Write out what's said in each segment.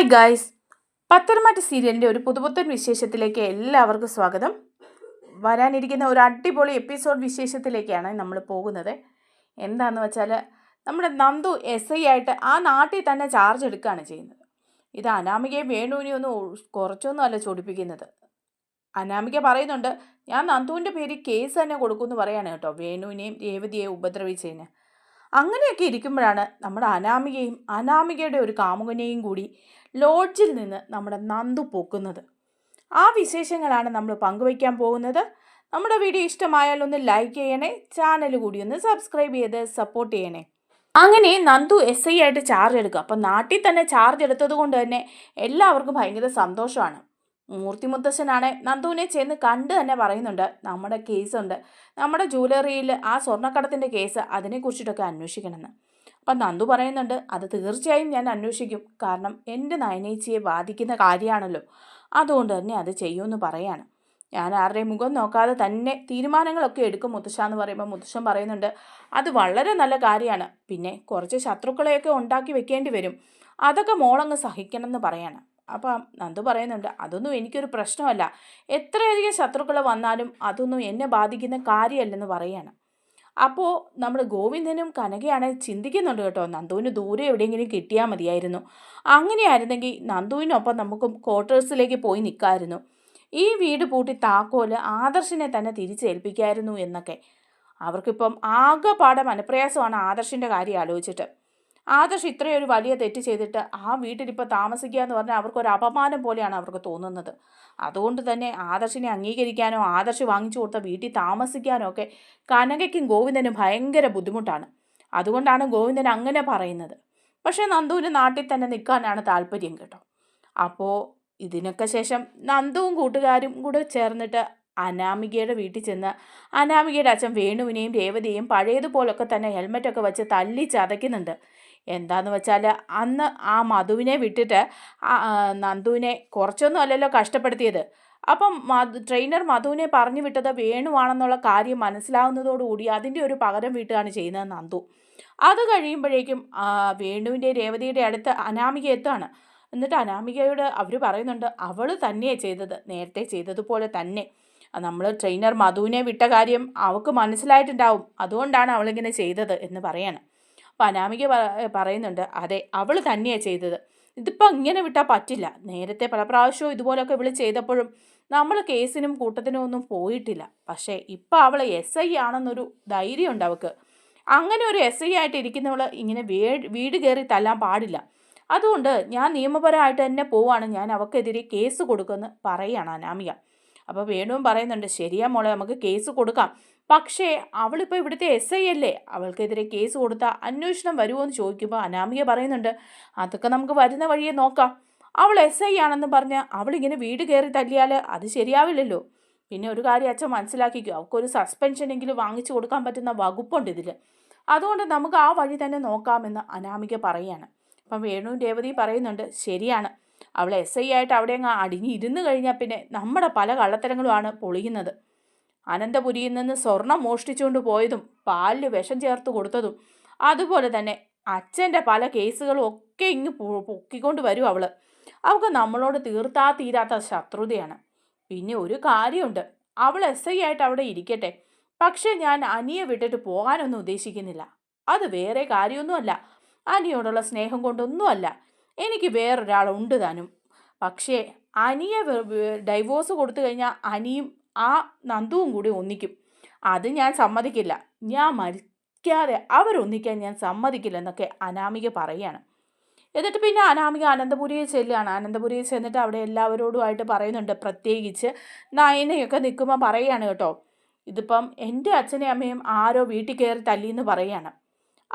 Hi guys പത്തനംമാറ്റ സീരിയലിന്റെ ഒരു പുതുപുത്തൻ വിശേഷത്തിലേക്ക് എല്ലാവർക്കും സ്വാഗതം. വരാനിരിക്കുന്ന ഒരു അടിപൊളി എപ്പിസോഡ് വിശേഷത്തിലേക്കാണ് നമ്മൾ പോകുന്നത്. എന്താണെന്ന് വെച്ചാൽ നമ്മുടെ നന്ദു എസ് ഐ ആയിട്ട് ആ നാട്ടിൽ തന്നെ ചാർജ് എടുക്കുകയാണ് ചെയ്യുന്നത്. ഇത് അനാമികയും വേണുവിനെയും ഒന്ന് കുറച്ചൊന്നും അല്ല ചൊടിപ്പിക്കുന്നത്. അനാമിക പറയുന്നുണ്ട് ഞാൻ നന്ദുവിന്റെ പേരിൽ കേസ് തന്നെ കൊടുക്കുമെന്ന് പറയാണ് കേട്ടോ വേണുവിനെയും രേവതിയെയും ഉപദ്രവിച്ചതിന്. അങ്ങനെയൊക്കെ ഇരിക്കുമ്പോഴാണ് നമ്മുടെ അനാമികയും അനാമികയുടെ ഒരു കാമുകനെയും കൂടി ലോഡ്ജിൽ നിന്ന് നമ്മുടെ നന്ദു പൊക്കുന്നത്. ആ വിശേഷങ്ങളാണ് നമ്മൾ പങ്കുവയ്ക്കാൻ പോകുന്നത്. നമ്മുടെ വീഡിയോ ഇഷ്ടമായാൽ ഒന്ന് ലൈക്ക് ചെയ്യണേ ചാനൽ കൂടി ഒന്ന് സബ്സ്ക്രൈബ് ചെയ്ത് സപ്പോർട്ട് ചെയ്യണേ. അങ്ങനെ നന്ദു എസ് ഐ ആയിട്ട് ചാർജ് എടുക്കുക. അപ്പം നാട്ടിൽ തന്നെ ചാർജ് എടുത്തത് കൊണ്ട് തന്നെ എല്ലാവർക്കും ഭയങ്കര സന്തോഷമാണ്. മൂർത്തി മുത്തശ്ശനാണ് നന്ദുവിനെ ചെന്ന് കണ്ട് തന്നെ പറയുന്നുണ്ട് നമ്മുടെ കേസുണ്ട് നമ്മുടെ ജ്വല്ലറിയിൽ ആ സ്വർണക്കടത്തിന്റെ കേസ് അതിനെക്കുറിച്ചിട്ടൊക്കെ അന്വേഷിക്കണമെന്ന്. അപ്പം നന്ദു പറയുന്നുണ്ട് അത് തീർച്ചയായും ഞാൻ അന്വേഷിക്കും. കാരണം എന്റെ നയനേച്ചിയെ ബാധിക്കുന്ന കാര്യമാണല്ലോ. അതുകൊണ്ട് തന്നെ അത് ചെയ്യുമെന്ന് പറയാണ്. ഞാൻ ആരുടെയും മുഖം നോക്കാതെ തന്നെ തീരുമാനങ്ങളൊക്കെ എടുക്കും മുത്തശ്ശ എന്ന് പറയുമ്പോൾ മുത്തശ്ശൻ പറയുന്നുണ്ട് അത് വളരെ നല്ല കാര്യമാണ്. പിന്നെ കുറച്ച് ശത്രുക്കളെയൊക്കെ ഉണ്ടാക്കി വെക്കേണ്ടി വരും. അതൊക്കെ മോളങ്ങ് സഹിക്കണം എന്ന് പറയാണ്. അപ്പം നന്ദു പറയുന്നുണ്ട് അതൊന്നും എനിക്കൊരു പ്രശ്നമല്ല. എത്രയധികം ശത്രുക്കൾ വന്നാലും അതൊന്നും എന്നെ ബാധിക്കുന്ന കാര്യമല്ലെന്ന് പറയാണ്. അപ്പോൾ നമ്മൾ ഗോവിന്ദനും കനകയാണ് ചിന്തിക്കുന്നുണ്ട് കേട്ടോ. നന്ദുവിന് ദൂരെ എവിടെയെങ്കിലും കിട്ടിയാൽ മതിയായിരുന്നു. അങ്ങനെയായിരുന്നെങ്കിൽ നന്ദുവിനൊപ്പം നമുക്ക് ക്വാർട്ടേഴ്സിലേക്ക് പോയി നിൽക്കാമായിരുന്നു ഈ വീട് പൂട്ടി താക്കോൽ ആദർശിനെ തന്നെ തിരിച്ചേൽപ്പിക്കായിരുന്നു എന്നൊക്കെ. അവർക്കിപ്പം ആകെപ്പാടെ മനപ്രയാസമാണ് ആദർശിന്റെ കാര്യം ആലോചിച്ചിട്ട്. ആദർശ് ഇത്രയൊരു വലിയ തെറ്റ് ചെയ്തിട്ട് ആ വീട്ടിലിപ്പോൾ താമസിക്കുക എന്ന് പറഞ്ഞാൽ അവർക്കൊരു അപമാനം പോലെയാണ് അവർക്ക് തോന്നുന്നത്. അതുകൊണ്ട് തന്നെ ആദർശിനെ അംഗീകരിക്കാനോ ആദർശ് വാങ്ങിച്ചു കൊടുത്ത വീട്ടിൽ താമസിക്കാനോ ഒക്കെ കനകയ്ക്കും ഗോവിന്ദനും ഭയങ്കര ബുദ്ധിമുട്ടാണ്. അതുകൊണ്ടാണ് ഗോവിന്ദൻ അങ്ങനെ പറയുന്നത്. പക്ഷേ നന്ദുവിന് നാട്ടിൽ തന്നെ നിൽക്കാനാണ് താല്പര്യം കേട്ടോ. അപ്പോൾ ഇതിനൊക്കെ ശേഷം നന്ദുവും കൂട്ടുകാരും കൂടെ ചേർന്നിട്ട് അനാമികയുടെ വീട്ടിൽ ചെന്ന് അനാമികയുടെ അച്ഛൻ വേണുവിനെയും രേവതിയെയും പഴയതുപോലൊക്കെ തന്നെ ഹെൽമെറ്റൊക്കെ വെച്ച് തല്ലി ചതയ്ക്കുന്നുണ്ട്. എന്താന്ന് വെച്ചാൽ അന്ന് ആ മധുവിനെ വിട്ടിട്ട് നന്ദുവിനെ കുറച്ചൊന്നും അല്ലല്ലോ കഷ്ടപ്പെടുത്തിയത്. അപ്പം മധു ട്രെയിനർ മധുവിനെ പറഞ്ഞു വിട്ടത് വേണുവാണെന്നുള്ള കാര്യം മനസ്സിലാവുന്നതോടുകൂടി അതിന്റെ ഒരു പകരം വീട്ടുകയാണ് ചെയ്യുന്നത് നന്ദു. അത് കഴിയുമ്പോഴേക്കും വേണുവിന്റെ രേവതിയുടെ അടുത്ത് അനാമിക എത്താണ് എന്നിട്ട് അനാമികയോട് അവർ പറയുന്നുണ്ട് അവൾ തന്നെയാണ് ചെയ്തത് നേരത്തെ ചെയ്തതുപോലെ തന്നെ. നമ്മൾ ട്രെയിനർ മധുവിനെ വിട്ട കാര്യം അവൾക്ക് മനസ്സിലായിട്ടുണ്ടാവും. അതുകൊണ്ടാണ് അവളിങ്ങനെ ചെയ്തത് എന്ന് പറയാണ്. അനാമിക പ- പറയുന്നുണ്ട് അതെ അവൾ തന്നെയാണ് ചെയ്തത്. ഇതിപ്പോൾ ഇങ്ങനെ വിട്ടാൽ പറ്റില്ല. നേരത്തെ പല പ്രാവശ്യവും ഇതുപോലൊക്കെ ഇവൾ ചെയ്തപ്പോഴും നമ്മൾ കേസിനും കൂട്ടത്തിനും ഒന്നും പോയിട്ടില്ല. പക്ഷേ ഇപ്പോൾ അവൾ എസ് ഐ ആണെന്നൊരു ധൈര്യമുണ്ട് അവൾക്ക് അങ്ങനെ ഒരു എസ് ഐ ആയിട്ട് ഇരിക്കുന്നവൾ ഇങ്ങനെ വേ വീട് കയറി തല്ലാൻ പാടില്ല. അതുകൊണ്ട് ഞാൻ നിയമപരമായിട്ട് തന്നെ പോവാണ്. ഞാൻ അവൾക്കെതിരെ കേസ് കൊടുക്കുമെന്ന് പറയുകയാണ് അനാമിക. അപ്പോൾ വേണുവും പറയുന്നുണ്ട് ശരിയാ മോളെ നമുക്ക് കേസ് കൊടുക്കാം. പക്ഷേ അവളിപ്പോൾ ഇവിടുത്തെ എസ് ഐ അല്ലേ? അവൾക്കെതിരെ കേസ് കൊടുത്താൽ അന്വേഷണം വരുമോ എന്ന് ചോദിക്കുമ്പോൾ അനാമിക പറയുന്നുണ്ട് അതൊക്കെ നമുക്ക് വരുന്ന വഴിയെ നോക്കാം. അവൾ എസ് ഐ ആണെന്ന് പറഞ്ഞ് അവളിങ്ങനെ വീട് കയറി തല്ലിയാൽ അത് ശരിയാവില്ലല്ലോ. പിന്നെ ഒരു കാര്യം അച്ഛൻ മനസ്സിലാക്കിക്കോ അവൾക്കൊരു സസ്പെൻഷനെങ്കിലും വാങ്ങിച്ചു കൊടുക്കാൻ പറ്റുന്ന വകുപ്പുണ്ട് ഇതിൽ അതുകൊണ്ട് നമുക്ക് ആ വഴി തന്നെ നോക്കാമെന്ന് അനാമിക പറയുകയാണ്. അപ്പം വേണു രേവതി പറയുന്നുണ്ട് ശരിയാണ്. അവൾ എസ് ഐ ആയിട്ട് അവിടെ അങ്ങ് അടിഞ്ഞിരുന്ന് കഴിഞ്ഞാൽ പിന്നെ നമ്മുടെ പല കള്ളത്തരങ്ങളുമാണ് പൊളിയുന്നത്. അനന്തപുരിയിൽ നിന്ന് സ്വർണം മോഷ്ടിച്ചുകൊണ്ട് പോയതും പാലിൽ വിഷം ചേർത്ത് കൊടുത്തതും അതുപോലെ തന്നെ അച്ഛന്റെ പല കേസുകളും ഒക്കെ ഇങ്ങ് പൊക്കിക്കൊണ്ട് വരും അവൾ. അവൾക്ക് നമ്മളോട് തീർത്താ തീരാത്ത ശത്രുതയാണ്. പിന്നെ ഒരു കാര്യമുണ്ട്. അവൾ എസ് ഐ ആയിട്ട് അവിടെ ഇരിക്കട്ടെ. പക്ഷേ ഞാൻ അനിയെ വിട്ടിട്ട് പോകാനൊന്നും ഉദ്ദേശിക്കുന്നില്ല. അത് വേറെ കാര്യമൊന്നുമല്ല. അനിയോടുള്ള സ്നേഹം കൊണ്ടൊന്നുമല്ല. എനിക്ക് വേറൊരാളുണ്ട് താനും പക്ഷേ അനിയെ ഡൈവോഴ്സ് കൊടുത്തു കഴിഞ്ഞാൽ അനിയും ആ നന്ദുവും കൂടി ഒന്നിക്കും. അത് ഞാൻ സമ്മതിക്കില്ല. ഞാൻ മരിക്കാതെ അവരൊന്നിക്കാൻ ഞാൻ സമ്മതിക്കില്ല എന്നൊക്കെ അനാമിക പറയുകയാണ്. എന്നിട്ട് പിന്നെ അനാമിക അനന്തപുരിയിൽ ചെല്ലുകയാണ്. അനന്തപുരിയിൽ ചെന്നിട്ട് അവിടെ എല്ലാവരോടുമായിട്ട് പറയുന്നുണ്ട്. പ്രത്യേകിച്ച് നയനയൊക്കെ നിൽക്കുമ്പോൾ പറയുകയാണ് കേട്ടോ. ഇതിപ്പം എന്റെ അച്ഛനെയും അമ്മയും ആരോ വീട്ടിൽ കയറി തല്ലിയെന്ന് പറയുകയാണ്.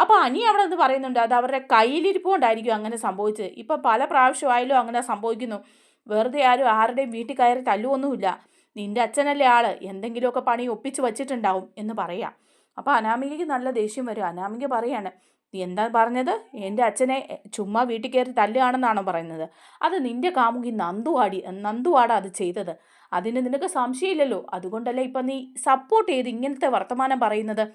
അപ്പോൾ അനി അവിടെ നിന്ന് പറയുന്നുണ്ട്. അത് അവരുടെ കയ്യിലിരിപ്പ് കൊണ്ടായിരിക്കും അങ്ങനെ സംഭവിച്ചത്. ഇപ്പം പല പ്രാവശ്യമായാലും അങ്ങനെ സംഭവിക്കുന്നു. വെറുതെ ആരും ആരുടെയും വീട്ടിൽ കയറി തല്ലുവൊന്നുമില്ല. നിന്റെ അച്ഛനല്ലേ ആൾ? എന്തെങ്കിലുമൊക്കെ പണി ഒപ്പിച്ച് വച്ചിട്ടുണ്ടാവും എന്ന് പറയാം. അപ്പോൾ അനാമികയ്ക്ക് നല്ല ദേഷ്യം വരും. അനാമിക പറയാണ് നീ എന്താ പറഞ്ഞത്? എന്റെ അച്ഛനെ ചുമ്മാ വീട്ടിൽ കയറി തല്ലുകയാണെന്നാണോ പറയുന്നത്? അത് നിന്റെ കാമുകി നന്ദുവാടി നന്ദുവാടാ അത് ചെയ്തത്. അതിന് നിനക്ക് സംശയമില്ലല്ലോ? അതുകൊണ്ടല്ലേ ഇപ്പം നീ സപ്പോർട്ട് ചെയ്ത് ഇങ്ങനത്തെ വർത്തമാനം പറയുന്നത്?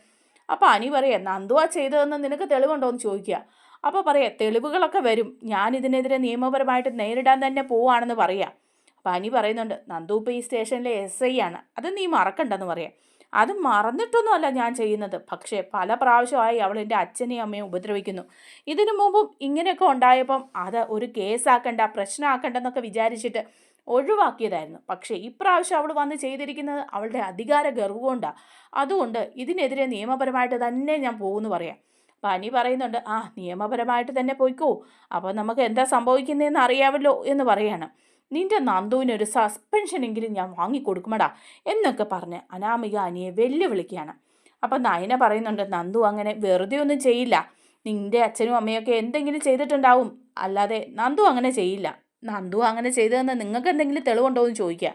അപ്പോൾ അനി പറയാം നന്ദുവാ ചെയ്തതെന്ന് നിനക്ക് തെളിവുണ്ടോ എന്ന് ചോദിക്കുക. അപ്പോൾ പറയാം തെളിവുകളൊക്കെ വരും. ഞാൻ ഇതിനെതിരെ നിയമപരമായിട്ട് നേരിടാൻ തന്നെ പോവാണെന്ന് പറയാം. അപ്പോൾ അനി പറയുന്നുണ്ട് നന്ദു ഈ സ്റ്റേഷനിലെ എസ് ഐ ആണ്. അത് നീ മറക്കണ്ടെന്ന് പറയാം. അത് മറന്നിട്ടൊന്നുമല്ല ഞാൻ ചെയ്യുന്നത്. പക്ഷേ പല പ്രാവശ്യമായി അവൾ എന്റെ അച്ഛനെയും അമ്മയും ഉപദ്രവിക്കുന്നു. ഇതിനു മുമ്പും ഇങ്ങനെയൊക്കെ ഉണ്ടായപ്പം അത് ഒരു കേസാക്കണ്ട പ്രശ്നമാക്കണ്ടെന്നൊക്കെ വിചാരിച്ചിട്ട് ഒഴിവാക്കിയതായിരുന്നു. പക്ഷേ ഇപ്രാവശ്യം അവൾ വന്ന് ചെയ്തിരിക്കുന്നത് അവളുടെ അധികാര ഗർവുകൊണ്ടാണ് അതുകൊണ്ട് ഇതിനെതിരെ നിയമപരമായിട്ട് തന്നെ ഞാൻ പോകുമെന്ന് പറയാം. അപ്പം അനി പറയുന്നുണ്ട് ആ നിയമപരമായിട്ട് തന്നെ പോയിക്കോ. അപ്പോൾ നമുക്ക് എന്താ സംഭവിക്കുന്നതെന്ന് അറിയാമല്ലോ എന്ന് പറയാണ്. നിന്റെ നന്ദുവിന് ഒരു സസ്പെൻഷനെങ്കിലും ഞാൻ വാങ്ങിക്കൊടുക്കുമടാ എന്നൊക്കെ പറഞ്ഞ് അനാമിക അനിയെ വെല്ലുവിളിക്കുകയാണ്. അപ്പം നയന പറയുന്നുണ്ട് നന്ദു അങ്ങനെ വെറുതെ ഒന്നും ചെയ്യില്ല. നിന്റെ അച്ഛനും അമ്മയൊക്കെ എന്തെങ്കിലും ചെയ്തിട്ടുണ്ടാവും. അല്ലാതെ നന്ദു അങ്ങനെ ചെയ്യില്ല. നന്ദു അങ്ങനെ ചെയ്തതെന്ന് നിങ്ങൾക്ക് എന്തെങ്കിലും തെളിവുണ്ടോ എന്ന് ചോദിക്കുക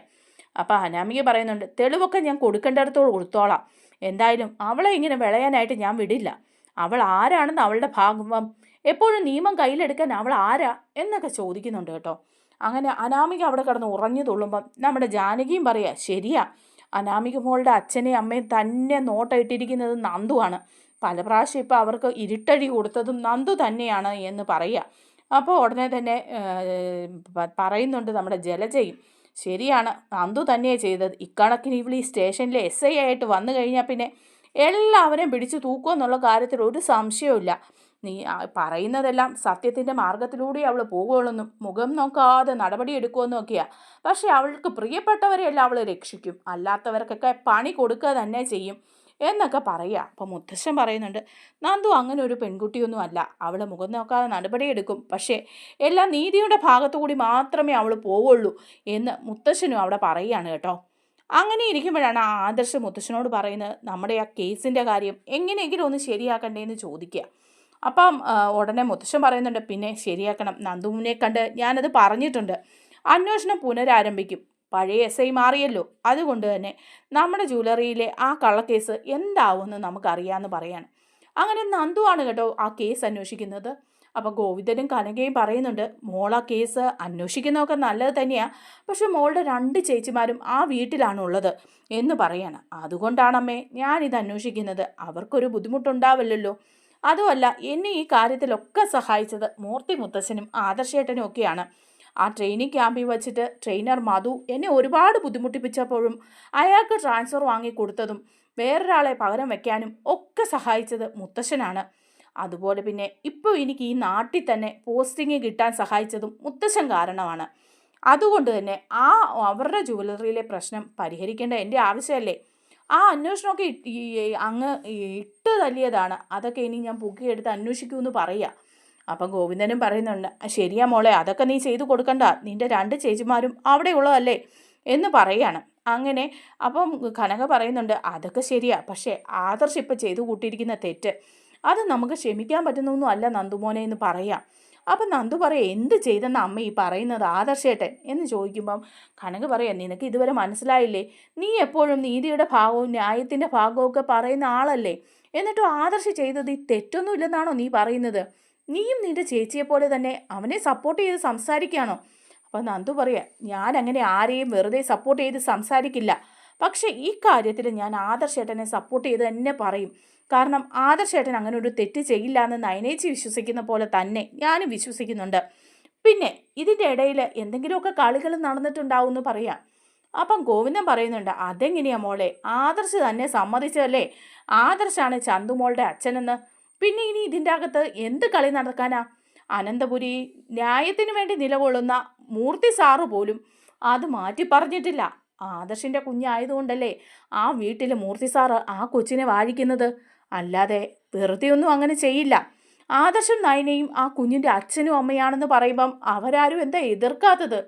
അപ്പോൾ അനാമിക പറയുന്നുണ്ട് തെളിവൊക്കെ ഞാൻ കൊടുക്കേണ്ടിടത്തോട് കൊടുത്തോളാം. എന്തായാലും അവളെ ഇങ്ങനെ വിളയാനായിട്ട് ഞാൻ വിടില്ല. അവൾ ആരാണെന്ന് അവളുടെ ഭാഗം എപ്പോഴും നിയമം കയ്യിലെടുക്കാൻ അവൾ ആരാ? എന്നൊക്കെ ചോദിക്കുന്നുണ്ട് കേട്ടോ. അങ്ങനെ അനാമിക അവിടെ കിടന്ന് ഉറഞ്ഞു തുള്ളുമ്പം നമ്മുടെ ജാനകിയും പറയുക ശരിയാ അനാമിക മോളുടെ അച്ഛനെയും അമ്മയും തന്നെ നോട്ടയിട്ടിരിക്കുന്നത് നന്ദുവാണ്. പല പ്രാവശ്യം ഇപ്പോൾ അവർക്ക് ഇരുട്ടടി കൊടുത്തതും നന്ദു തന്നെയാണ് എന്ന് പറയുക അപ്പോൾ ഉടനെ തന്നെ പറയുന്നുണ്ട് നമ്മുടെ ജലജയും ശരിയാണ് നന്ദു തന്നെയാണ് ചെയ്തത്. ഇക്കണക്കിന് ഇവൾ ഈ സ്റ്റേഷനിലെ എസ് ഐ ആയിട്ട് വന്നു കഴിഞ്ഞാൽ പിന്നെ എല്ലാവരെയും പിടിച്ചു തൂക്കുമെന്നുള്ള കാര്യത്തിൽ ഒരു സംശയവുമില്ല. നീ പറയുന്നതെല്ലാം സത്യത്തിന്റെ മാർഗത്തിലൂടെ അവൾ പോകുകയുള്ളെന്നും മുഖം നോക്കാതെ നടപടി എടുക്കുമെന്നും ഒക്കെയാണ് പക്ഷേ അവൾക്ക് പ്രിയപ്പെട്ടവരെയെല്ലാം അവൾ രക്ഷിക്കും. അല്ലാത്തവർക്കൊക്കെ പണി കൊടുക്കുക തന്നെ ചെയ്യും എന്നൊക്കെ പറയുക അപ്പം മുത്തശ്ശൻ പറയുന്നുണ്ട് നന്ദു അങ്ങനെ ഒരു പെൺകുട്ടിയൊന്നും അല്ല അവൾ മുഖം നോക്കാതെ നടപടിയെടുക്കും പക്ഷേ എല്ലാം നീതിയുടെ ഭാഗത്തു കൂടി മാത്രമേ അവൾ പോവുള്ളൂ എന്ന് മുത്തശ്ശനും അവിടെ പറയുകയാണ് കേട്ടോ. അങ്ങനെ ഇരിക്കുമ്പോഴാണ് ആ ആദർശ മുത്തശ്ശനോട് പറയുന്നത് നമ്മുടെ ആ കേസിന്റെ കാര്യം എങ്ങനെയെങ്കിലും ഒന്ന് ശരിയാക്കണ്ടേ എന്ന് ചോദിക്കുക. അപ്പം ഉടനെ മുത്തശ്ശൻ പറയുന്നുണ്ട് പിന്നെ ശരിയാക്കണം. നന്ദുവിനെ കണ്ട് ഞാനത് പറഞ്ഞിട്ടുണ്ട്. അന്വേഷണം പുനരാരംഭിക്കും. പഴയ എസ് ഐ മാറിയല്ലോ. അതുകൊണ്ട് തന്നെ നമ്മുടെ ജ്വല്ലറിയിലെ ആ കള്ളക്കേസ് എന്താവുമെന്ന് നമുക്കറിയാമെന്ന് പറയാണ്. അങ്ങനെ നന്ദുവാണ് കേട്ടോ ആ കേസ് അന്വേഷിക്കുന്നത്. അപ്പോൾ ഗോവിന്ദനും കനകയും പറയുന്നുണ്ട് മോൾ ആ കേസ് അന്വേഷിക്കുന്നതൊക്കെ നല്ലത് തന്നെയാണ് പക്ഷെ മോളുടെ രണ്ട് ചേച്ചിമാരും ആ വീട്ടിലാണുള്ളത് എന്ന് പറയാണ്. അതുകൊണ്ടാണമ്മേ ഞാനിത് അന്വേഷിക്കുന്നത്. അവർക്കൊരു ബുദ്ധിമുട്ടുണ്ടാവില്ലല്ലോ. അതുമല്ല എന്നെ ഈ കാര്യത്തിലൊക്കെ സഹായിച്ചത് മൂർത്തി മുത്തശ്ശനും ആദർശേട്ടനും ഒക്കെയാണ്. ആ ട്രെയിനിങ് ക്യാമ്പിൽ വച്ചിട്ട് ട്രെയിനർ മധു എന്നെ ഒരുപാട് ബുദ്ധിമുട്ടിപ്പിച്ചപ്പോഴും അയാൾക്ക് ട്രാൻസ്ഫർ വാങ്ങി കൊടുത്തതും വേറൊരാളെ പകരം വെക്കാനും ഒക്കെ സഹായിച്ചത് മുത്തശ്ശനാണ്. അതുപോലെ പിന്നെ ഇപ്പോൾ എനിക്ക് ഈ നാട്ടിൽ തന്നെ പോസ്റ്റിംഗ് കിട്ടാൻ സഹായിച്ചതും മുത്തശ്ശൻ കാരണമാണ്. അതുകൊണ്ട് തന്നെ ആ അവരുടെ ജുവലറിയിലെ പ്രശ്നം പരിഹരിക്കേണ്ട എന്റെ ആവശ്യമല്ലേ? ആ അന്വേഷണമൊക്കെ അങ്ങ് ഇട്ട് തല്ലിയതാണ്. അതൊക്കെ ഇനി ഞാൻ പൊക്കിയെടുത്ത് അന്വേഷിക്കുമെന്ന് പറയുക അപ്പം ഗോവിന്ദനും പറയുന്നുണ്ട് ശരിയാ മോളെ അതൊക്കെ നീ ചെയ്തു കൊടുക്കണ്ട. നിന്റെ രണ്ട് ചേച്ചിമാരും അവിടെയുള്ളതല്ലേ? എന്ന് പറയാണ്. അങ്ങനെ അപ്പം കനക പറയുന്നുണ്ട് അതൊക്കെ ശരിയാ പക്ഷേ ആദർശ് ഇപ്പം ചെയ്തു കൂട്ടിയിരിക്കുന്ന തെറ്റ്. അത് നമുക്ക് ക്ഷമിക്കാൻ പറ്റുന്നൊന്നും അല്ല നന്ദുമോനെ എന്ന് പറയാം. അപ്പം നന്ദു പറയാം എന്ത് ചെയ്തെന്ന അമ്മ ഈ പറയുന്നത്? ആദർശേട്ടൻ. എന്ന് ചോദിക്കുമ്പം കനക പറയാം നിനക്ക് ഇതുവരെ മനസ്സിലായില്ലേ? നീ എപ്പോഴും നീതിയുടെ ഭാഗവും ന്യായത്തിന്റെ ഭാഗവും ഒക്കെ പറയുന്ന ആളല്ലേ? എന്നിട്ടും ആദർശ് ചെയ്തത് ഈ തെറ്റൊന്നുമില്ലെന്നാണോ നീ പറയുന്നത്? നീയും നിന്റെ ചേച്ചിയെ പോലെ തന്നെ അവനെ സപ്പോർട്ട് ചെയ്ത് സംസാരിക്കുകയാണോ? അപ്പോൾ നന്ദു പറയാ ഞാൻ അങ്ങനെ ആരെയും വെറുതെ സപ്പോർട്ട് ചെയ്ത് സംസാരിക്കില്ല. പക്ഷേ ഈ കാര്യത്തിൽ ഞാൻ ആദർശേട്ടനെ സപ്പോർട്ട് ചെയ്ത് തന്നെ പറയും. കാരണം ആദർശേട്ടൻ അങ്ങനെ ഒരു തെറ്റ് ചെയ്യില്ല എന്ന് നയനേച്ചി വിശ്വസിക്കുന്ന പോലെ തന്നെ ഞാനും വിശ്വസിക്കുന്നുണ്ട്. പിന്നെ ഇതിന്റെ ഇടയിൽ എന്തെങ്കിലുമൊക്കെ കളികൾ നടന്നിട്ടുണ്ടാവും എന്ന് പറയാം. അപ്പം ഗോവിന്ദൻ പറയുന്നുണ്ട് അതെങ്ങനെയാ മോളെ? ആദർശ് തന്നെ സമ്മതിച്ചതല്ലേ? ആദർശാണ് ചന്തുമോളുടെ അച്ഛനെന്ന്. പിന്നെ ഇനി ഇതിന്റെ അകത്ത് എന്ത് കളി നടക്കാനാ? അനന്തപുരി ന്യായത്തിന് വേണ്ടി നിലകൊള്ളുന്ന മൂർത്തി സാറു പോലും അത് മാറ്റി പറഞ്ഞിട്ടില്ല. ആദർശിന്റെ കുഞ്ഞായതുകൊണ്ടല്ലേ ആ വീട്ടിൽ മൂർത്തി സാറ് ആ കൊച്ചിനെ വാഴിക്കുന്നത്? അല്ലാതെ വെറുതെ ഒന്നും അങ്ങനെ ചെയ്യില്ല. ആദർശൻ നയനയും ആ കുഞ്ഞിന്റെ അച്ഛനും അമ്മയാണെന്ന് പറയുമ്പം അവരാരും എന്താ എതിർക്കാത്തത്?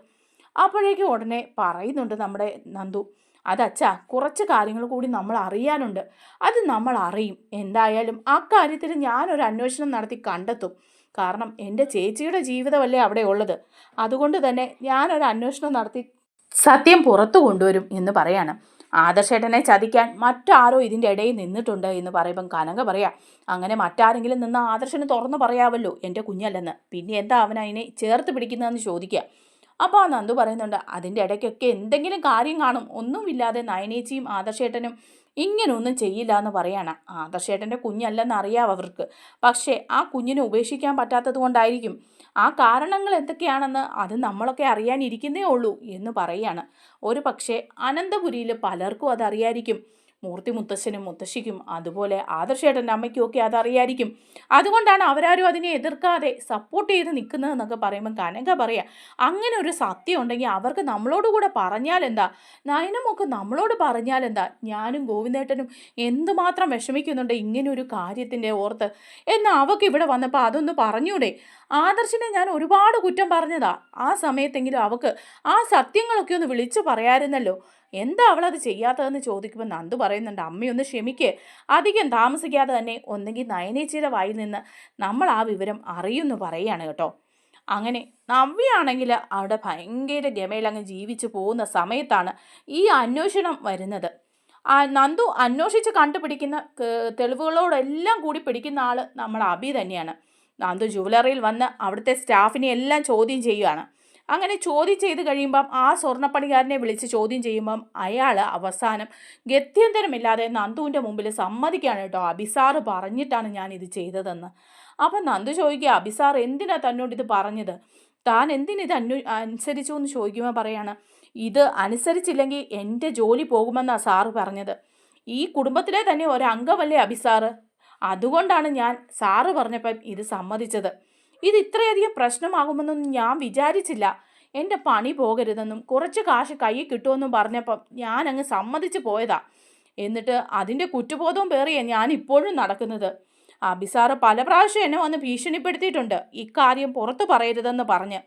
അപ്പോഴേക്കും ഉടനെ പറയുന്നുണ്ട് നമ്മുടെ നന്ദു. അതച്ഛ കുറച്ച് കാര്യങ്ങൾ കൂടി നമ്മൾ അറിയാനുണ്ട്. അത് നമ്മൾ അറിയും. എന്തായാലും ആ കാര്യത്തിൽ ഞാനൊരു അന്വേഷണം നടത്തി കണ്ടെത്തും. കാരണം എന്റെ ചേച്ചിയുടെ ജീവിതമല്ലേ അവിടെ ഉള്ളത്. അതുകൊണ്ട് തന്നെ ഞാനൊരു അന്വേഷണം നടത്തി സത്യം പുറത്തു കൊണ്ടുവരും എന്ന് പറയാണ്. ആദർശേട്ടനെ ചതിക്കാൻ മറ്റാരോ ഇതിന്റെ ഇടയിൽ നിന്നിട്ടുണ്ട് എന്ന് പറയുമ്പം കനക പറയാം അങ്ങനെ മറ്റാരെങ്കിലും നിന്ന് ആദർശന് തുറന്നു പറയാമല്ലോ എന്റെ കുഞ്ഞല്ലെന്ന്. പിന്നെ എന്താ അവൻ അതിനെ ചേർത്ത് പിടിക്കുന്നതെന്ന് ചോദിക്കുക അപ്പോൾ ആ നന്ദു പറയുന്നുണ്ട് അതിന്റെ ഇടയ്ക്കൊക്കെ എന്തെങ്കിലും കാര്യം കാണും. ഒന്നുമില്ലാതെ നയനേച്ചിയും ആദർശേട്ടനും ഇങ്ങനൊന്നും ചെയ്യില്ല എന്ന് പറയാണ്. ആദർശേട്ടന്റെ കുഞ്ഞല്ലെന്ന് അറിയാം അവർക്ക്. പക്ഷേ ആ കുഞ്ഞിനെ ഉപേക്ഷിക്കാൻ പറ്റാത്തത് കൊണ്ടായിരിക്കും. ആ കാരണങ്ങൾ എന്തൊക്കെയാണെന്ന് അത് നമ്മളൊക്കെ അറിയാനിരിക്കുന്നേ ഉള്ളൂ എന്ന് പറയുകയാണ്. ഒരു പക്ഷേ അനന്തപുരിയിൽ പലർക്കും അതറിയായിരിക്കും. മൂർത്തി മുത്തശ്ശനും മുത്തശ്ശിക്കും അതുപോലെ ആദർശേട്ടന്റെ അമ്മയ്ക്കും ഒക്കെ അതറിയായിരിക്കും. അതുകൊണ്ടാണ് അവരാരും അതിനെ എതിർക്കാതെ സപ്പോർട്ട് ചെയ്ത് നിൽക്കുന്നതെന്നൊക്കെ പറയുമ്പോൾ കനക പറയുക അങ്ങനെ ഒരു സത്യം ഉണ്ടെങ്കിൽ അവർക്ക് നമ്മളോട് കൂടെ പറഞ്ഞാൽ എന്താ? നയനമൊക്കെ നമ്മളോട് പറഞ്ഞാൽ എന്താ? ഞാനും ഗോവിന്ദേട്ടനും എന്തുമാത്രം വിഷമിക്കുന്നുണ്ട് ഇങ്ങനെ ഒരു കാര്യത്തിന്റെ ഓർത്ത്? എന്നാൽ അവൾക്ക് ഇവിടെ വന്നപ്പോൾ അതൊന്ന് പറഞ്ഞൂടെ? ആദർശിനെ ഞാൻ ഒരുപാട് കുറ്റം പറഞ്ഞതാ. ആ സമയത്തെങ്കിലും അവൾക്ക് ആ സത്യങ്ങളൊക്കെ ഒന്ന് വിളിച്ചു പറയാമായിരുന്നല്ലോ. എന്താ അവളത് ചെയ്യാത്തതെന്ന് ചോദിക്കുമ്പോൾ നന്ദു പറയുന്നുണ്ട് അമ്മയൊന്ന് ക്ഷമിക്ക്. അധികം താമസിക്കാതെ തന്നെ ഒന്നെങ്കിൽ നയനേച്ചിയുടെ വായിൽ നിന്ന് നമ്മൾ ആ വിവരം അറിയുമെന്ന് പറയുകയാണ് കേട്ടോ. അങ്ങനെ നവ്യാണെങ്കിൽ അവിടെ ഭയങ്കര ഗമയിൽ അങ്ങ് ജീവിച്ചു പോകുന്ന സമയത്താണ് ഈ അന്വേഷണം വരുന്നത്. ആ നന്ദു അന്വേഷിച്ച് കണ്ടുപിടിക്കുന്ന തെളിവുകളോടെല്ലാം കൂടി പിടിക്കുന്ന ആൾ നമ്മൾ അബി തന്നെയാണ്. നന്ദു ജുവലറിയിൽ വന്ന് അവിടുത്തെ സ്റ്റാഫിനെ എല്ലാം ചോദ്യം ചെയ്യുകയാണ് അങ്ങനെ ചോദ്യം ചെയ്ത് കഴിയുമ്പം ആ സ്വർണപ്പണിക്കാരനെ വിളിച്ച് ചോദ്യം ചെയ്യുമ്പം അയാൾ അവസാനം ഗത്യന്തരമില്ലാതെ നന്ദുവിന്റെ മുമ്പിൽ സമ്മതിക്കുകയാണ് കേട്ടോ. അബിസാറ് പറഞ്ഞിട്ടാണ് ഞാൻ ഇത് ചെയ്തതെന്ന്. അപ്പം നന്ദു ചോദിക്കുക അബിസാർ എന്തിനാ തന്നോട് ഇത് പറഞ്ഞത്? താൻ എന്തിനിത് അനു അനുസരിച്ചു എന്ന് ചോദിക്കുമ്പോൾ പറയാണ് ഇത് അനുസരിച്ചില്ലെങ്കിൽ എന്റെ ജോലി പോകുമെന്നാണ് സാറ് പറഞ്ഞത്. ഈ കുടുംബത്തിലെ തന്നെ ഒരംഗമല്ലേ അബിസാറ് അതുകൊണ്ടാണ് ഞാൻ സാറ് പറഞ്ഞപ്പം ഇത് സമ്മതിച്ചത്. ഇത് ഇത്രയധികം പ്രശ്നമാകുമെന്നൊന്നും ഞാൻ വിചാരിച്ചില്ല. എന്റെ പണി പോകരുതെന്നും കുറച്ച് കാശ് കയ്യിൽ കിട്ടുമെന്നും പറഞ്ഞപ്പം അങ്ങ് സമ്മതിച്ച് പോയതാ. എന്നിട്ട് അതിന്റെ കുറ്റബോധവും പേറിയ ഞാൻ ഇപ്പോഴും നടക്കുന്നത്. അബിസാറ് പല പ്രാവശ്യം എന്നെ വന്ന് ഭീഷണിപ്പെടുത്തിയിട്ടുണ്ട്. ഇക്കാര്യം പുറത്തു പറയരുതെന്ന് പറഞ്ഞ്.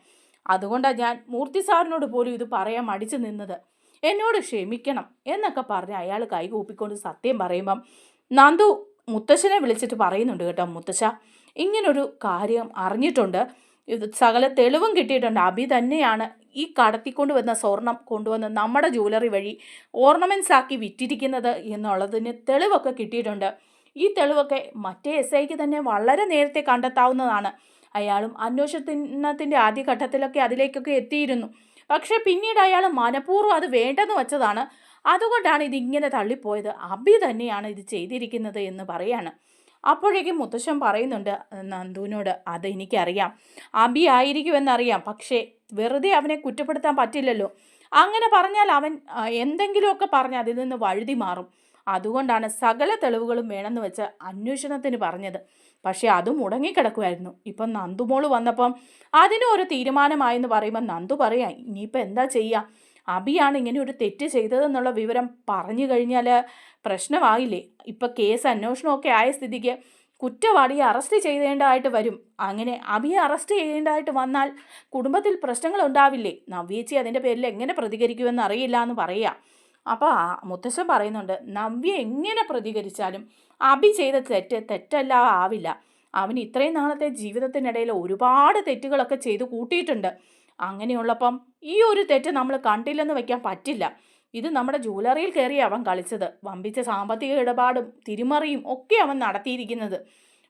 അതുകൊണ്ടാണ് ഞാൻ മൂർത്തി സാറിനോട് പോലും ഇത് പറയാൻ മടിച്ചു നിന്നത്. എന്നോട് ക്ഷമിക്കണം എന്നൊക്കെ പറഞ്ഞ് അയാൾ കൈകൂപ്പിക്കൊണ്ട് സത്യം പറയുമ്പം നന്ദു മുത്തശ്ശനെ വിളിച്ചിട്ട് പറയുന്നുണ്ട് കേട്ടോ മുത്തശ്ശ. ഇങ്ങനൊരു കാര്യം അറിഞ്ഞിട്ടുണ്ട്. ഇത് സകല തെളിവും കിട്ടിയിട്ടുണ്ട്. അഭി തന്നെയാണ് ഈ കടത്തിക്കൊണ്ട് വന്ന സ്വർണം കൊണ്ടുവന്ന് നമ്മുടെ ജ്വല്ലറി വഴി ഓർണമെന്റ്സ് ആക്കി വിറ്റിരിക്കുന്നത് എന്നുള്ളതിന് തെളിവൊക്കെ കിട്ടിയിട്ടുണ്ട്. ഈ തെളിവൊക്കെ മറ്റേ എസ് ഐക്ക് തന്നെ വളരെ നേരത്തെ കണ്ടെത്താവുന്നതാണ്. അയാളും അന്വേഷണത്തിന്റെ ആദ്യഘട്ടത്തിലൊക്കെ അതിലേക്കൊക്കെ എത്തിയിരുന്നു. പക്ഷേ പിന്നീട് അയാൾ മനഃപൂർവം അത് വേണ്ടെന്ന് വെച്ചതാണ്. അതുകൊണ്ടാണ് ഇതിങ്ങനെ തള്ളിപ്പോയത്. അബി തന്നെയാണ് ഇത് ചെയ്തിരിക്കുന്നത് എന്ന് പറയാണ്. അപ്പോഴേക്കും മുത്തശ്ശൻ പറയുന്നുണ്ട് നന്ദുവിനോട് അതെനിക്കറിയാം അബി ആയിരിക്കുമെന്നറിയാം. പക്ഷേ വെറുതെ അവനെ കുറ്റപ്പെടുത്താൻ പറ്റില്ലല്ലോ. അങ്ങനെ പറഞ്ഞാൽ അവൻ എന്തെങ്കിലുമൊക്കെ പറഞ്ഞ് അതിൽ നിന്ന് വഴുതി മാറും. അതുകൊണ്ടാണ് സകല തെളിവുകളും വേണമെന്ന് വെച്ച് അന്വേഷണത്തിന് പറഞ്ഞത്. പക്ഷേ അതും മുടങ്ങിക്കിടക്കുമായിരുന്നു. ഇപ്പം നന്ദുമോൾ വന്നപ്പം അതിനും ഒരു തീരുമാനമായെന്ന് പറയുമ്പോൾ നന്ദു പറയാം ഇനിയിപ്പോൾ എന്താ ചെയ്യുക അബിയാണ് ഇങ്ങനെ ഒരു തെറ്റ് ചെയ്തതെന്നുള്ള വിവരം പറഞ്ഞു കഴിഞ്ഞാൽ പ്രശ്നമാകില്ലേ ഇപ്പം കേസ് അന്വേഷണമൊക്കെ ആയ സ്ഥിതിക്ക് കുറ്റവാളിയെ അറസ്റ്റ് ചെയ്യേണ്ടതായിട്ട് വരും. അങ്ങനെ അബിയെ അറസ്റ്റ് ചെയ്യേണ്ടതായിട്ട് വന്നാൽ കുടുംബത്തിൽ പ്രശ്നങ്ങൾ ഉണ്ടാവില്ലേ നവ്യേച്ചി അതിന്റെ പേരിൽ എങ്ങനെ പ്രതികരിക്കുമെന്ന് അറിയില്ല എന്ന് പറയുക അപ്പോൾ മുത്തശ്ശൻ പറയുന്നുണ്ട് നവ്യ എങ്ങനെ പ്രതികരിച്ചാലും അബി ചെയ്ത തെറ്റ് തെറ്റല്ല ആവില്ല. അവൻ ഇത്രയും നാളത്തെ ജീവിതത്തിനിടയിൽ ഒരുപാട് തെറ്റുകളൊക്കെ ചെയ്ത് കൂട്ടിയിട്ടുണ്ട്. അങ്ങനെയുള്ളപ്പം ഈ ഒരു തെറ്റ് നമ്മൾ കണ്ടില്ലെന്ന് വയ്ക്കാൻ പറ്റില്ല. ഇത് നമ്മുടെ ജ്വല്ലറിയിൽ കയറി അവൻ കളിച്ചത്. വമ്പിച്ച സാമ്പത്തിക ഇടപാടും തിരിമറിയും ഒക്കെ അവൻ നടത്തിയിരിക്കുന്നത്.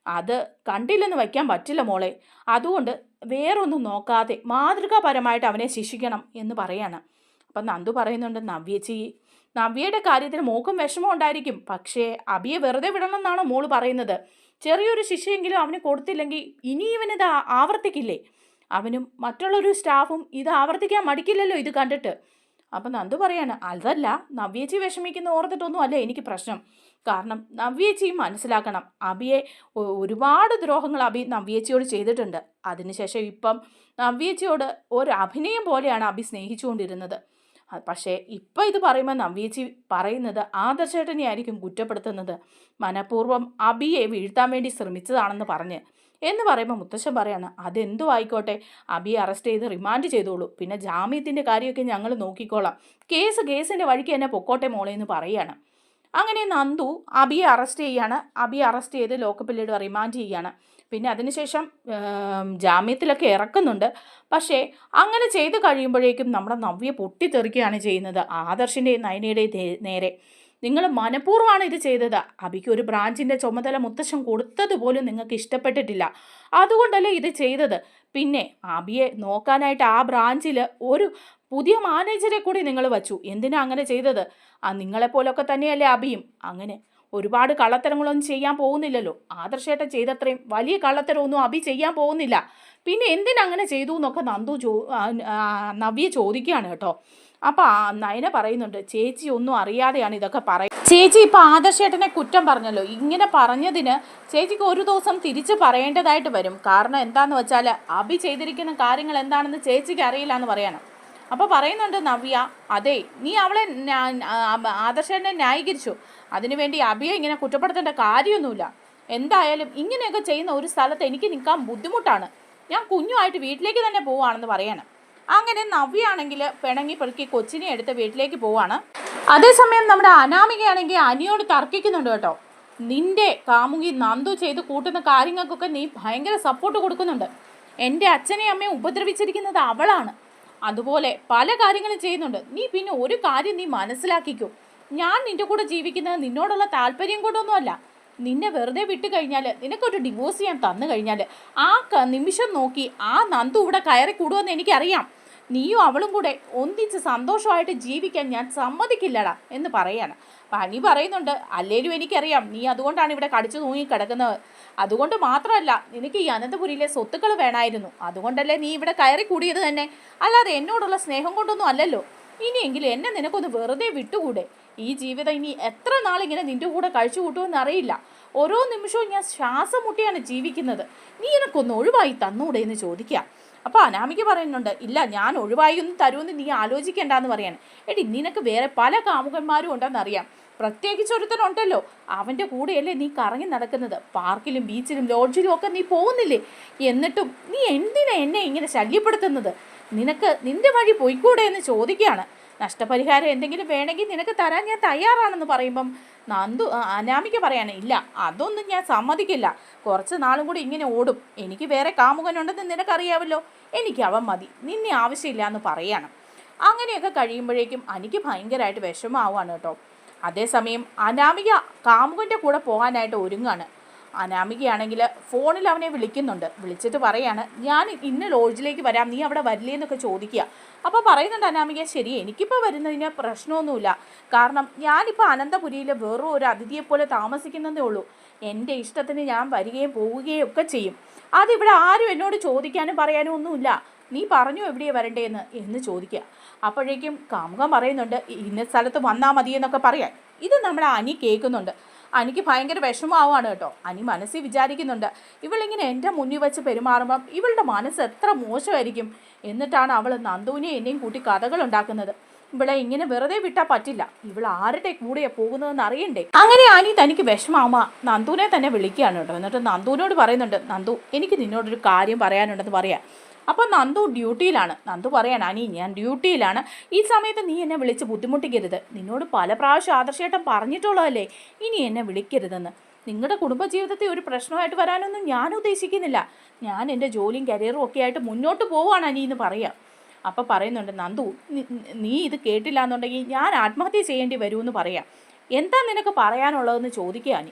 അത് കണ്ടില്ലെന്ന് വയ്ക്കാൻ പറ്റില്ല മോളെ. അതുകൊണ്ട് വേറൊന്നും നോക്കാതെ മാതൃകാപരമായിട്ട് അവനെ ശിക്ഷിക്കണം എന്ന് പറയാണ്. അപ്പം നന്ദു പറയുന്നുണ്ട് നവ്യച്ചി നവ്യയുടെ കാര്യത്തിൽ മോക്കും വിഷമം ഉണ്ടായിരിക്കും. പക്ഷേ അബിയെ വെറുതെ വിടണം എന്നാണ് മോൾ പറയുന്നത്. ചെറിയൊരു ശിക്ഷയെങ്കിലും അവന് കൊടുത്തില്ലെങ്കിൽ ഇനി ഇവനിത് ആവർത്തിക്കില്ലേ? അവനും മറ്റുള്ളൊരു സ്റ്റാഫും ഇത് ആവർത്തിക്കാൻ മടിക്കില്ലല്ലോ ഇത് കണ്ടിട്ട്. അപ്പം നന്ദു പറയാണ് അതല്ല നവ്യേച്ചി വിഷമിക്കുന്ന ഓർത്തിട്ടൊന്നും അല്ല എനിക്ക് പ്രശ്നം? കാരണം നവ്യേച്ചിയും മനസ്സിലാക്കണം അബിയെ ഒരുപാട് ദ്രോഹങ്ങൾ അബി നവ്യേച്ചിയോട് ചെയ്തിട്ടുണ്ട്. അതിനുശേഷം ഇപ്പം നവ്യേച്ചിയോട് ഒരു അഭിനയം പോലെയാണ് അബി സ്നേഹിച്ചുകൊണ്ടിരുന്നത്. പക്ഷേ ഇപ്പം ഇത് പറയുമ്പോൾ നവ്യേച്ചി പറയുന്നത് ആദർശേട്ടനെ ആയിരിക്കും കുറ്റപ്പെടുത്തുന്നത്. മനഃപൂർവം അബിയെ വീഴ്ത്താൻ വേണ്ടി ശ്രമിച്ചതാണെന്ന് പറഞ്ഞ്. എന്ന് പറയുമ്പോൾ മുത്തശ്ശൻ പറയാണ് അതെന്തു ആയിക്കോട്ടെ. അബിയെ അറസ്റ്റ് ചെയ്ത് റിമാൻഡ് ചെയ്തോളൂ. പിന്നെ ജാമ്യത്തിന്റെ കാര്യമൊക്കെ ഞങ്ങൾ നോക്കിക്കോളാം. കേസ് കേസിന്റെ വഴിക്ക് തന്നെ പൊക്കോട്ടെ മോളെ എന്ന് പറയുകയാണ് അങ്ങനെ നന്ദു അബിയെ അറസ്റ്റ് ചെയ്യാണ്. അബിയെ അറസ്റ്റ് ചെയ്ത് ലോക്കപ്പിള്ളിയുടെ റിമാൻഡ് ചെയ്യാണ്. പിന്നെ അതിനുശേഷം ജാമ്യത്തിലൊക്കെ ഇറക്കുന്നുണ്ട്. പക്ഷേ അങ്ങനെ ചെയ്ത് കഴിയുമ്പോഴേക്കും നമ്മുടെ നവ്യ പൊട്ടിത്തെറിക്കുകയാണ് ചെയ്യുന്നത്. ആദർശിന്റെയും നയനയുടെയും നേരെ. നിങ്ങൾ മനഃപൂർവമാണ് ഇത് ചെയ്തത്. അബിക്ക് ഒരു ബ്രാഞ്ചിന്റെ ചുമതല മുത്തശ്ശൻ കൊടുത്തതുപോലും നിങ്ങൾക്ക് ഇഷ്ടപ്പെട്ടിട്ടില്ല. അതുകൊണ്ടല്ലേ ഇത് ചെയ്തത്? പിന്നെ അബിയെ നോക്കാനായിട്ട് ആ ബ്രാഞ്ചിൽ ഒരു പുതിയ മാനേജരെ കൂടി നിങ്ങൾ വച്ചു. എന്തിനാ അങ്ങനെ ചെയ്തത്? ആ നിങ്ങളെപ്പോലൊക്കെ തന്നെയല്ലേ അബിയും. അങ്ങനെ ഒരുപാട് കള്ളത്തരങ്ങളൊന്നും ചെയ്യാൻ പോകുന്നില്ലല്ലോ. ആദർശേട്ടൻ ചെയ്തത്രയും വലിയ കള്ളത്തരമൊന്നും അബി ചെയ്യാൻ പോകുന്നില്ല. പിന്നെ എന്തിനങ്ങനെ ചെയ്തു എന്നൊക്കെ നന്ദു ചോ നവ്യ ചോദിക്കുകയാണ് കേട്ടോ. അപ്പം ആ നയന പറയുന്നുണ്ട് ചേച്ചി ഒന്നും അറിയാതെയാണ് ഇതൊക്കെ പറയുന്നത് ചേച്ചി ഇപ്പൊ ആദർശേട്ടനെ കുറ്റം പറഞ്ഞല്ലോ. ഇങ്ങനെ പറഞ്ഞതിന് ചേച്ചിക്ക് ഒരു ദിവസം തിരിച്ച് പറയേണ്ടതായിട്ട് വരും. കാരണം എന്താന്ന് വെച്ചാൽ അഭി ചെയ്തിരിക്കുന്ന കാര്യങ്ങൾ എന്താണെന്ന് ചേച്ചിക്ക് അറിയില്ല എന്ന് പറയണം. അപ്പോൾ പറയുന്നുണ്ട് നവ്യ അതെ നീ അവളെ ആദർശേട്ടനെ ന്യായീകരിച്ചു. അതിനുവേണ്ടി അബിയെ ഇങ്ങനെ കുറ്റപ്പെടുത്തേണ്ട കാര്യമൊന്നുമില്ല. എന്തായാലും ഇങ്ങനെയൊക്കെ ചെയ്യുന്ന ഒരു സ്ഥലത്ത് എനിക്ക് നിൽക്കാൻ ബുദ്ധിമുട്ടാണ്. ഞാൻ കുഞ്ഞുമായിട്ട് വീട്ടിലേക്ക് തന്നെ പോവുകയാണെന്ന് പറയണം. അങ്ങനെ നവ്യാണെങ്കിൽ പിണങ്ങി പെറുക്കി കൊച്ചിനെ എടുത്ത് വീട്ടിലേക്ക് പോവാണ് അതേസമയം നമ്മുടെ അനാമികയാണെങ്കിൽ അനിയോട് തർക്കിക്കുന്നുണ്ട് കേട്ടോ. നിന്റെ കാമുകി നന്ദു ചെയ്ത് കൂട്ടുന്ന കാര്യങ്ങൾക്കൊക്കെ നീ ഭയങ്കര സപ്പോർട്ട് കൊടുക്കുന്നുണ്ട്. എന്റെ അച്ഛനെയും അമ്മയും ഉപദ്രവിച്ചിരിക്കുന്നത് അവളാണ്. അതുപോലെ പല കാര്യങ്ങളും ചെയ്യുന്നുണ്ട്. നീ പിന്നെ ഒരു കാര്യം നീ മനസ്സിലാക്കിക്കോ. ഞാൻ നിന്റെ കൂടെ ജീവിക്കുന്നത് നിന്നോടുള്ള താല്പര്യം കൊണ്ടൊന്നുമല്ല. നിന്നെ വെറുതെ വിട്ട് കഴിഞ്ഞാൽ നിനക്കൊരു ഡിവോഴ്സ് ചെയ്യാൻ തന്നു കഴിഞ്ഞാൽ ആ നിമിഷം നോക്കി ആ നന്ദു ഇവിടെ കയറി കൂടുമെന്ന് എനിക്കറിയാം. നീയും അവളും കൂടെ ഒന്നിച്ച് സന്തോഷമായിട്ട് ജീവിക്കാൻ ഞാൻ സമ്മതിക്കില്ലടാ എന്ന് പറയാണ്. പനി പറയുന്നുണ്ട് അല്ലേലും എനിക്കറിയാം നീ അതുകൊണ്ടാണ് ഇവിടെ കടിച്ചു തൂങ്ങി കിടക്കുന്നത്. അതുകൊണ്ട് മാത്രമല്ല നിനക്ക് ഈ അനന്തപുരിയിലെ സ്വത്തുക്കൾ വേണമായിരുന്നു അതുകൊണ്ടല്ലേ നീ ഇവിടെ കയറി കൂടിയത് തന്നെ. അല്ലാതെ എന്നോടുള്ള സ്നേഹം കൊണ്ടൊന്നും അല്ലല്ലോ. ഇനിയെങ്കിലും എന്നെ നിനക്കൊന്ന് വെറുതെ വിട്ടുകൂടെ? ഈ ജീവിതം ഇനി എത്ര നാളിങ്ങനെ നിന്റെ കൂടെ കഴിച്ചു കൂട്ടുമെന്ന് അറിയില്ല ഓരോ നിമിഷവും ഞാൻ ശ്വാസം മുട്ടിയാണ് ജീവിക്കുന്നത്. നീ എനക്കൊന്ന് ഒഴിവായി തന്നൂടെ എന്ന് ചോദിക്കുക അപ്പോൾ അനാമിക പറയുന്നുണ്ട് ഇല്ല ഞാൻ ഒഴിവായി ഒന്നും തരുമെന്ന് നീ ആലോചിക്കേണ്ടെന്ന് പറയാണ്. എടി നിനക്ക് വേറെ പല കാമുകന്മാരും ഉണ്ടെന്നറിയാം. പ്രത്യേകിച്ച് ഒരുത്തനുണ്ടല്ലോ. അവന്റെ കൂടെയല്ലേ നീ കറങ്ങി നടക്കുന്നത്. പാർക്കിലും ബീച്ചിലും ലോഡ്ജിലും ഒക്കെ നീ പോകുന്നില്ലേ? എന്നിട്ടും നീ എന്തിനാ എന്നെ ഇങ്ങനെ ശല്യപ്പെടുത്തുന്നത്? നിനക്ക് നിന്റെ വഴി പോയിക്കൂടെ എന്ന് ചോദിക്കുകയാണ്. നഷ്ടപരിഹാരം എന്തെങ്കിലും വേണമെങ്കിൽ നിനക്ക് തരാൻ ഞാൻ തയ്യാറാണെന്ന് പറയുമ്പം നന്ദു അനാമിക്ക അനാമിക പറയാണ് ഇല്ല അതൊന്നും ഞാൻ സമ്മതിക്കില്ല. കുറച്ച് നാളും കൂടി ഇങ്ങനെ ഓടും. എനിക്ക് വേറെ കാമുകനുണ്ടെന്ന് നിനക്കറിയാവല്ലോ. എനിക്ക് അവൻ മതി. നിന്നെ ആവശ്യമില്ല എന്ന് പറയാണ്. അങ്ങനെയൊക്കെ കഴിയുമ്പോഴേക്കും എനിക്ക് ഭയങ്കരമായിട്ട് വിഷമമാവുകയാണ് കേട്ടോ. അതേസമയം അനാമിക കാമുകന്റെ കൂടെ പോകാനായിട്ട് ഒരുങ്ങാണ് അനാമികയാണെങ്കിൽ ഫോണിൽ അവനെ വിളിക്കുന്നുണ്ട്. വിളിച്ചിട്ട് പറയാണ് ഞാൻ ഇന്ന ലോഡ്ജിലേക്ക് വരാം നീ അവിടെ വരില്ലേ എന്നൊക്കെ ചോദിക്കുക. അപ്പോൾ പറയുന്നുണ്ട് അനാമിക ശരി എനിക്കിപ്പോൾ വരുന്നതിന് പ്രശ്നമൊന്നുമില്ല. കാരണം ഞാനിപ്പോൾ അനന്തപുരിയിൽ വെറും ഒരു അതിഥിയെ പോലെ താമസിക്കുന്നതേ ഉള്ളൂ. എന്റെ ഇഷ്ടത്തിന് ഞാൻ വരികയും പോവുകയും ഒക്കെ ചെയ്യും. അതിവിടെ ആരും എന്നോട് ചോദിക്കാനും പറയാനും ഒന്നുമില്ല. നീ പറഞ്ഞു എവിടെയാണ് വരണ്ടേന്ന്? എന്ന് ചോദിക്കുക. അപ്പോഴേക്കും കാമുകം പറയുന്നുണ്ട് ഇന്ന സ്ഥലത്ത് വന്നാൽ മതി എന്നൊക്കെ പറയാൻ. ഇത് നമ്മുടെ അനി കേൾക്കുന്നുണ്ട്. അനിക്ക് ഭയങ്കര വിഷമാവാണ് കേട്ടോ. അനി മനസ്സിൽ വിചാരിക്കുന്നുണ്ട് ഇവളിങ്ങനെ എന്റെ മുന്നിൽ വെച്ച് പെരുമാറുമ്പം ഇവളുടെ മനസ്സ് എത്ര മോശമായിരിക്കും? എന്നിട്ടാണ് അവൾ നന്ദുവിനെയും എന്നെയും കൂട്ടി കഥകൾ ഉണ്ടാക്കുന്നത്. ഇവളെ ഇങ്ങനെ വെറുതെ വിട്ടാൽ പറ്റില്ല. ഇവൾ ആരുടെ കൂടെയാണ് പോകുന്നതെന്ന് അറിയണ്ടേ? അങ്ങനെ അനി തനിക്ക് വിഷമാമ. നന്ദുവിനെ തന്നെ വിളിക്കുകയാണ് കേട്ടോ. എന്നിട്ട് നന്ദുവിനോട് പറയുന്നുണ്ട് നന്ദു എനിക്ക് നിന്നോടൊരു കാര്യം പറയാനുണ്ടെന്ന് പറയാം. അപ്പോൾ നന്ദു ഡ്യൂട്ടിയിലാണ്. നന്ദു പറയാണ് അനി ഞാൻ ഡ്യൂട്ടിയിലാണ്. ഈ സമയത്ത് നീ എന്നെ വിളിച്ച് ബുദ്ധിമുട്ടിക്കരുത്. നിന്നോട് പല പ്രാവശ്യം ആദർശേട്ടൻ പറഞ്ഞിട്ടുള്ളതല്ലേ? ഇനി എന്നെ വിളിക്കരുതെന്ന്. നിങ്ങളുടെ കുടുംബജീവിതത്തെ ഒരു പ്രശ്നമായിട്ട് വരാനൊന്നും ഞാൻ ഉദ്ദേശിക്കുന്നില്ല. ഞാൻ എന്റെ ജോലിയും കരിയറും ഒക്കെ ആയിട്ട് മുന്നോട്ട് പോവുകയാണ് അനി എന്ന് പറയാം. അപ്പോൾ പറയുന്നുണ്ട് നന്ദു നീ ഇത് കേട്ടില്ല എന്നുണ്ടെങ്കിൽ ഞാൻ ആത്മഹത്യ ചെയ്യേണ്ടി വരുമെന്ന് പറയാം. എന്താ നിനക്ക് പറയാനുള്ളതെന്ന് ചോദിക്കുക അനി.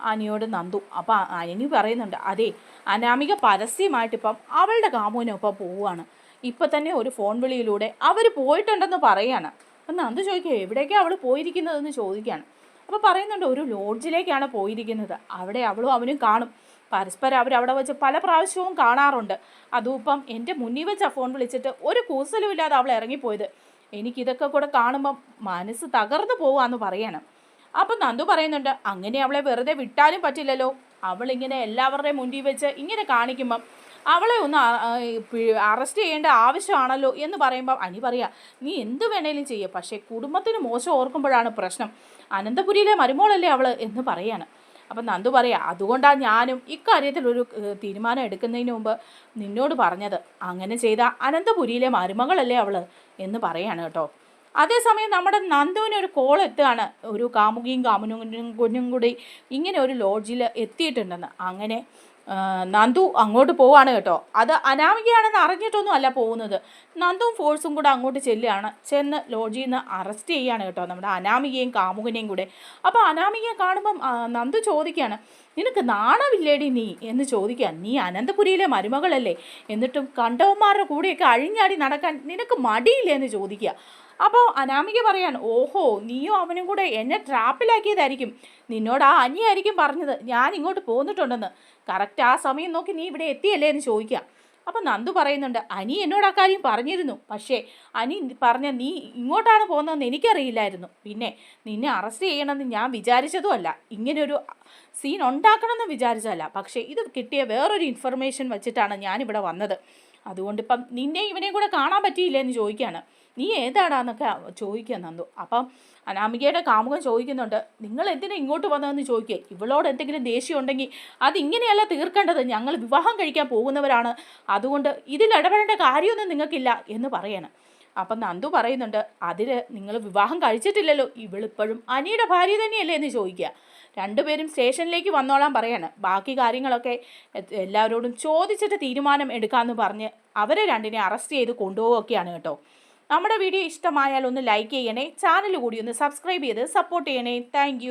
അനിയോട് നന്ദു. അപ്പം അനി പറയുന്നുണ്ട് അതെ അനാമിക പരസ്യമായിട്ട് ഇപ്പം അവളുടെ കാമുവിനൊപ്പം പോവുകയാണ്. ഇപ്പം തന്നെ ഒരു ഫോൺ വിളിയിലൂടെ അവർ പോയിട്ടുണ്ടെന്ന് പറയാണ്. അപ്പം നന്ദു ചോദിക്കുക എവിടേക്കാണ് അവൾ പോയിരിക്കുന്നതെന്ന് ചോദിക്കുകയാണ്. അപ്പോൾ പറയുന്നുണ്ട് ഒരു ലോഡ്ജിലേക്കാണ് പോയിരിക്കുന്നത്. അവിടെ അവളും അവനും കാണും. പരസ്പരം അവർ അവിടെ വെച്ച് പല പ്രാവശ്യവും കാണാറുണ്ട്. അതും ഇപ്പം എന്റെ മുന്നിൽ വെച്ച ഫോൺ വിളിച്ചിട്ട് ഒരു കൂസലും ഇല്ലാതെ അവൾ ഇറങ്ങിപ്പോയത്. എനിക്കിതൊക്കെ കൂടെ കാണുമ്പം മനസ്സ് തകർന്നു പോവാന്ന് പറയണം. അപ്പം നന്ദു പറയുന്നുണ്ട് അങ്ങനെ അവളെ വെറുതെ വിട്ടാലും പറ്റില്ലല്ലോ. അവളിങ്ങനെ എല്ലാവരുടെയും മുന്നിൽ വെച്ച് ഇങ്ങനെ കാണിക്കുമ്പം അവളെ ഒന്ന് അറസ്റ്റ് ചെയ്യേണ്ട ആവശ്യമാണല്ലോ എന്ന് പറയുമ്പോൾ അനി പറയാ നീ എന്ത് വേണേലും ചെയ്യുക പക്ഷേ കുടുംബത്തിന് മോശം ഓർക്കുമ്പോഴാണ് പ്രശ്നം. അനന്തപുരിയിലെ മരുമോളല്ലേ അവൾ എന്ന് പറയാണ്. അപ്പം നന്ദു പറയാ അതുകൊണ്ടാണ് ഞാനും ഇക്കാര്യത്തിൽ ഒരു തീരുമാനം എടുക്കുന്നതിന് മുമ്പ് നിന്നോട് പറഞ്ഞത്. അങ്ങനെ ചെയ്ത അനന്തപുരിയിലെ മരുമകളല്ലേ അവൾ എന്ന് പറയാണ് കേട്ടോ. അതേസമയം നമ്മുടെ നന്ദുവിന് ഒരു കോൾ എത്തുകയാണ്. ഒരു കാമുകിയും കാമുനും കുഞ്ഞും കൂടി ഇങ്ങനെ ഒരു ലോഡ്ജിൽ എത്തിയിട്ടുണ്ടെന്ന്. അങ്ങനെ നന്ദു അങ്ങോട്ട് പോവാണ് കേട്ടോ. അത് അനാമികയാണെന്ന് അറിഞ്ഞിട്ടൊന്നും അല്ല പോകുന്നത്. നന്ദും ഫോഴ്സും കൂടെ അങ്ങോട്ട് ചെല്ലുകയാണ്. ചെന്ന് ലോഡ്ജിൽ നിന്ന് അറസ്റ്റ് ചെയ്യുകയാണ് കേട്ടോ നമ്മുടെ അനാമികയും കാമുകനെയും കൂടെ. അപ്പോൾ അനാമികയെ കാണുമ്പം നന്ദു ചോദിക്കുകയാണ് നിനക്ക് നാണമില്ലേടി നീ? എന്ന് ചോദിക്കുക. നീ അനന്തപുരിയിലെ മരുമകളല്ലേ? എന്നിട്ടും കണ്ടവന്മാരുടെ കൂടെയൊക്കെ അഴിഞ്ഞാടി നടക്കാൻ നിനക്ക് മടിയില്ലേ എന്ന് ചോദിക്കുക. അപ്പോൾ അനാമിക പറയാൻ ഓഹോ നീയോ അവനും കൂടെ എന്നെ ട്രാപ്പിലാക്കിയതായിരിക്കും. നിന്നോട് ആ അനിയായിരിക്കും പറഞ്ഞത്. ഞാൻ ഇങ്ങോട്ട് പോന്നിട്ടുണ്ടെന്ന്. കറക്റ്റ് ആ സമയം നോക്കി നീ ഇവിടെ എത്തിയല്ലേ എന്ന് ചോദിക്കുക അപ്പം നന്ദു പറയുന്നുണ്ട് അനി എന്നോട് ആ കാര്യം പറഞ്ഞിരുന്നു. പക്ഷേ അനി പറഞ്ഞ നീ ഇങ്ങോട്ടാണ് പോകുന്നതെന്ന് എനിക്കറിയില്ലായിരുന്നു. പിന്നെ നിന്നെ അറസ്റ്റ് ചെയ്യണമെന്ന് ഞാൻ വിചാരിച്ചതുമല്ല. ഇങ്ങനൊരു സീൻ ഉണ്ടാക്കണമെന്ന് വിചാരിച്ചതല്ല. പക്ഷേ ഇത് കിട്ടിയ വേറൊരു ഇൻഫർമേഷൻ വെച്ചിട്ടാണ് ഞാനിവിടെ വന്നത്. അതുകൊണ്ട് ഇപ്പം നിന്നെ ഇവനെയും കൂടെ കാണാൻ പറ്റിയില്ലേ എന്ന് ചോദിക്കുകയാണ്. നീ ഏതാടാന്നൊക്കെ ചോദിക്കുക നന്ദു. അപ്പം അനാമികയുടെ കാമുകൻ ചോദിക്കുന്നുണ്ട് നിങ്ങൾ എന്തിനാ ഇങ്ങോട്ട് വന്നതെന്ന് ചോദിക്കുക ഇവളോട് എന്തെങ്കിലും ദേഷ്യം ഉണ്ടെങ്കിൽ അതിങ്ങനെയല്ല തീർക്കേണ്ടത്. ഞങ്ങൾ വിവാഹം കഴിക്കാൻ പോകുന്നവരാണ്. അതുകൊണ്ട് ഇതിൽ ഇടപെടേണ്ട കാര്യമൊന്നും നിങ്ങൾക്കില്ല എന്ന് പറയണം. അപ്പം നന്ദു പറയുന്നുണ്ട് അതിൽ നിങ്ങൾ വിവാഹം കഴിച്ചിട്ടില്ലല്ലോ. ഇവളിപ്പോഴും അനിയുടെ ഭാര്യ തന്നെയല്ലേ? എന്ന് ചോദിക്കുക. രണ്ടുപേരും സ്റ്റേഷനിലേക്ക് വന്നോളാൻ പറയാണ്. ബാക്കി കാര്യങ്ങളൊക്കെ എല്ലാവരോടും ചോദിച്ചിട്ട് തീരുമാനം എടുക്കാമെന്ന് പറഞ്ഞ് അവരെ രണ്ടിനെ അറസ്റ്റ് ചെയ്ത് കൊണ്ടുപോവുകയൊക്കെയാണ് കേട്ടോ. നമ്മുടെ വീഡിയോ ഇഷ്ടമായാൽ ഒന്ന് ലൈക്ക് ചെയ്യണേ ചാനൽ കൂടി ഒന്ന് സബ്സ്ക്രൈബ് ചെയ്ത് സപ്പോർട്ട് ചെയ്യണേ. താങ്ക്